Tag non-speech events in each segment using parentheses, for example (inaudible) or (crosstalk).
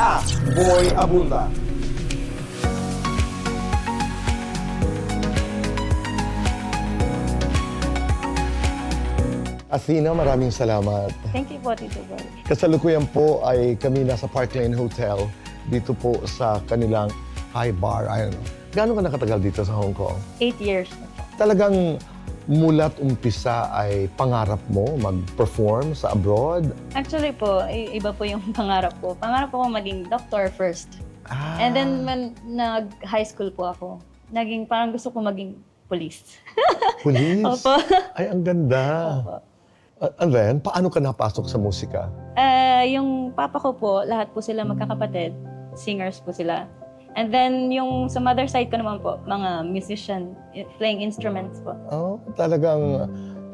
A. Boy Abunda. Athena, maraming salamat. Thank you po, Tito Boy. Kasalukuyan po ay kami nasa Park Lane Hotel dito po sa kanilang high bar. I don't know. Gaano ka nakatagal dito sa Hong Kong? Eight years na po. Talagang mulat umpisa ay pangarap mo mag-perform sa abroad? Actually po, i- iba po yung (laughs) pangarap ko. Pangarap ko maging doctor first. Ah, And then, when nag-high school po ako, naging parang gusto ko maging police. (laughs) police. Opo. Ay, ang ganda. Opo. A- And then, paano ka napasok sa musika? Eh, yung papa ko po, lahat po sila magkakapatid. Singers po sila. And then, yung sa mother side ko naman po, mga musician, playing instruments po. Oh, talagang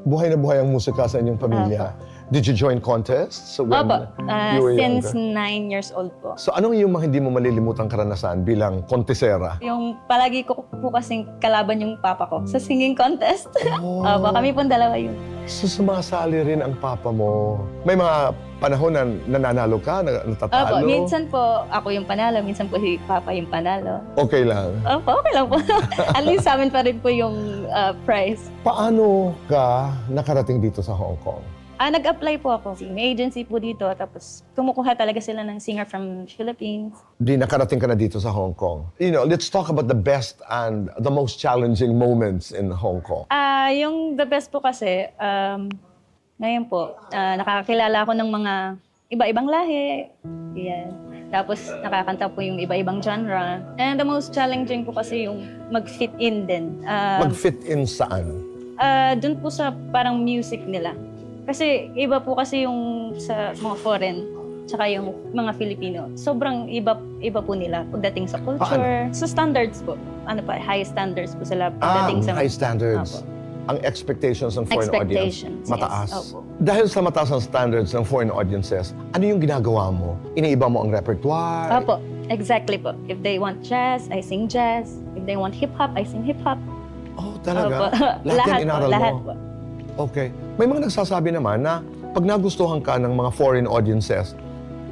buhay na buhay ang musika sa inyong pamilya. Did you join contests? So when Opo, ah, you were since younger? nine years old po. So anong yung mga hindi mo malilimutang karanasan bilang kontesera? Yung palagi ko po kasing kalaban yung papa ko sa singing contest. Oh. (laughs) Opo, kami pong dalawa yun. So sumasali rin ang papa mo. May mga panahon na nananalo ka, na- natatalo? Opo, minsan po ako yung panalo, minsan po si papa yung panalo. Okay lang. Opo, okay lang po. (laughs) At least sa amin pa rin po yung ah, prize. Paano ka nakarating dito sa Hong Kong? Ah, nag-apply po ako. May agency po dito, tapos kumukuha talaga sila ng singer from Philippines. Di nakarating ka na dito sa Hong Kong. You know, let's talk about the best and the most challenging moments in Hong Kong. Ah, yung the best po kasi, um, ngayon po, ah, nakakakilala ako ng mga iba-ibang lahi. Yan. Tapos nakakanta po yung iba-ibang genre. And the most challenging po kasi yung mag-fit in din. Ah, Mag-fit in saan? ah, dun po sa parang music nila. Kasi iba po kasi yung sa mga foreign tsaka yung mga Filipino. Sobrang iba iba po nila pagdating sa culture, sa standards po. Ano pa, high standards po sila Ah, pagdating sa high standards. Opo. Ang expectations ng foreign Expectations, audience, mataas. yes. Opo. Dahil sa mataas ang standards ng foreign audiences, ano yung ginagawa mo? Iniiba mo ang repertoire? Opo, exactly po. If they want jazz, I sing jazz. If they want hip-hop, I sing hip-hop. Oh, talaga? Opo. (laughs) Lahat, yan po, lahat mo? po. Okay. May mga nagsasabi naman na pag nagustuhan ka ng mga foreign audiences,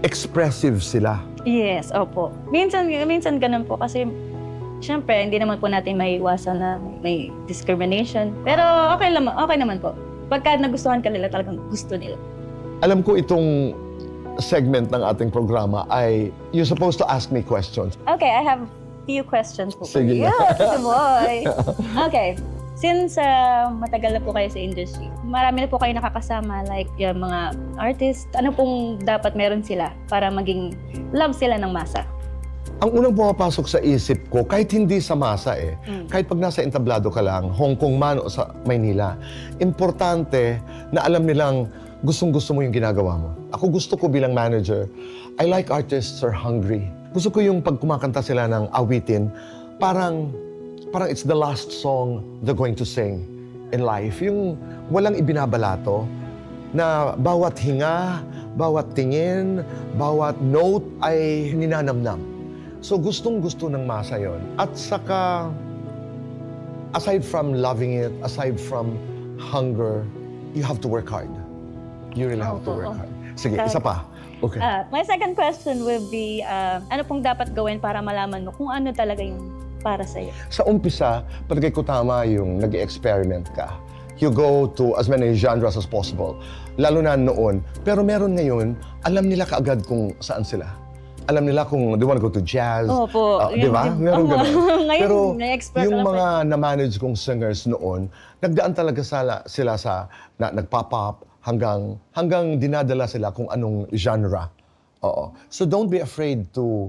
expressive sila. Yes, opo. Minsan, minsan ganun po kasi Siyempre, hindi naman po natin may iwasan na may discrimination. Pero okay naman, okay naman po. Pagka nagustuhan ka nila, talagang gusto nila. Alam ko itong segment ng ating programa ay you're supposed to ask me questions. Okay, I have few questions po. for Sige. Tito boy. (laughs) Okay. Since uh, matagal na po kayo sa industry, marami na po kayo nakakasama, like yung mga artist, ano pong dapat meron sila para maging love sila ng masa? Ang unang pumapasok sa isip ko, kahit hindi sa masa eh, Mm. kahit pag nasa entablado ka lang, Hong Kong man o sa Maynila, importante na alam nilang gustong-gusto mo yung ginagawa mo. Ako gusto ko bilang manager, I like artists are hungry. Gusto ko yung pag kumakanta sila ng awitin, parang, parang it's the last song they're going to sing in life. Yung walang ibinabalato, na bawat hinga, bawat tingin, bawat note ay ninanamnam. So gustong-gusto ng masa yon. At saka, aside from loving it, aside from hunger, you have to work hard. You really have to work hard. Sige, isa pa. Okay. Ah, my second question will be, uh, ano pong dapat gawin para malaman mo kung ano talaga yung para sa'yo? Sa umpisa, palagay ko tama yung nag experiment ka. You go to as many genres as possible. Lalo na noon. Pero meron ngayon, alam nila kaagad kung saan sila. Alam nila kung they wanna go to jazz. Opo. Ah, di ba? Meron ganun. (laughs) Ngayon, Pero na-expert yung mga na-manage kong singers noon, nagdaan talaga sila, sila sa na, nagpa-pop hanggang, hanggang dinadala sila kung anong genre. Oo. So don't be afraid to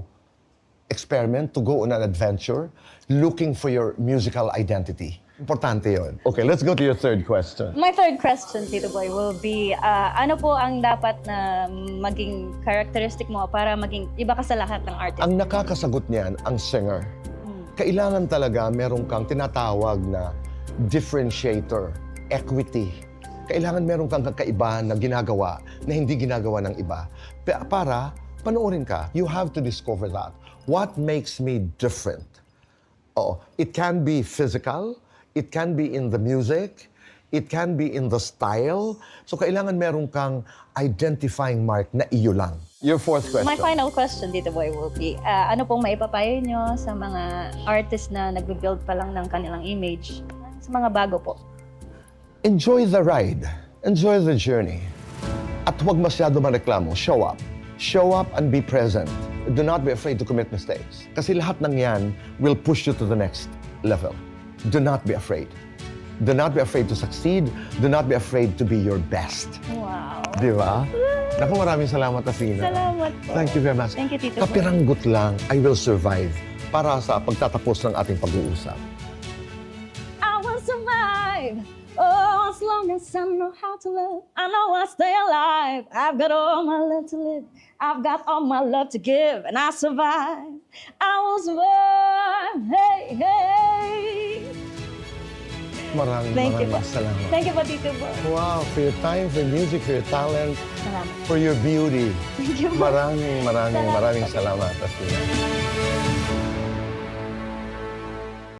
experiment, to go on an adventure, looking for your musical identity. Importante yon. Okay, let's go to your third question. My third question, Tito Boy, will be, ah, ano po ang dapat na maging characteristic mo para maging iba ka sa lahat ng artist? Ang nakakasagot niyan, ang singer. Hmm. Kailangan talaga meron kang tinatawag na differentiator, equity. Kailangan meron kang kakaiba na ginagawa na hindi ginagawa ng iba. Pa- Para panoorin ka, you have to discover that. What makes me different? Oo. It can be physical, it can be in the music, It can be in the style. So kailangan meron kang identifying mark na iyo lang. Your fourth question. My final question, Tito Boy, will be, ah, ano pong maipapayo nyo sa mga artist na nagbe-build pa lang ng kanilang image? Sa mga bago po. Enjoy the ride. Enjoy the journey. At huwag masyado mareklamo. Show up. Show up and be present. Do not be afraid to commit mistakes. Kasi lahat ng yan will push you to the next level. Do not be afraid. Do not be afraid to succeed. Do not be afraid to be your best. Wow. Di ba? Naku, maraming salamat, Athena. Salamat po. Thank you very much. Thank you, Tito. Kapiranggot lang, I will survive para sa pagtatapos ng ating pag-uusap. I will survive. As long as I know how to live, I know I'll stay alive. I've got all my love to live. I've got all my love to give, and I survive. I will survive. Hey, hey. Maraming Thank you maraming po. salamat. Thank you po, Tito. Wow, for your time, for your music, for your talent, Salamat. for your beauty. Thank you po. Maraming, maraming, Salamat maraming salamat, Athena.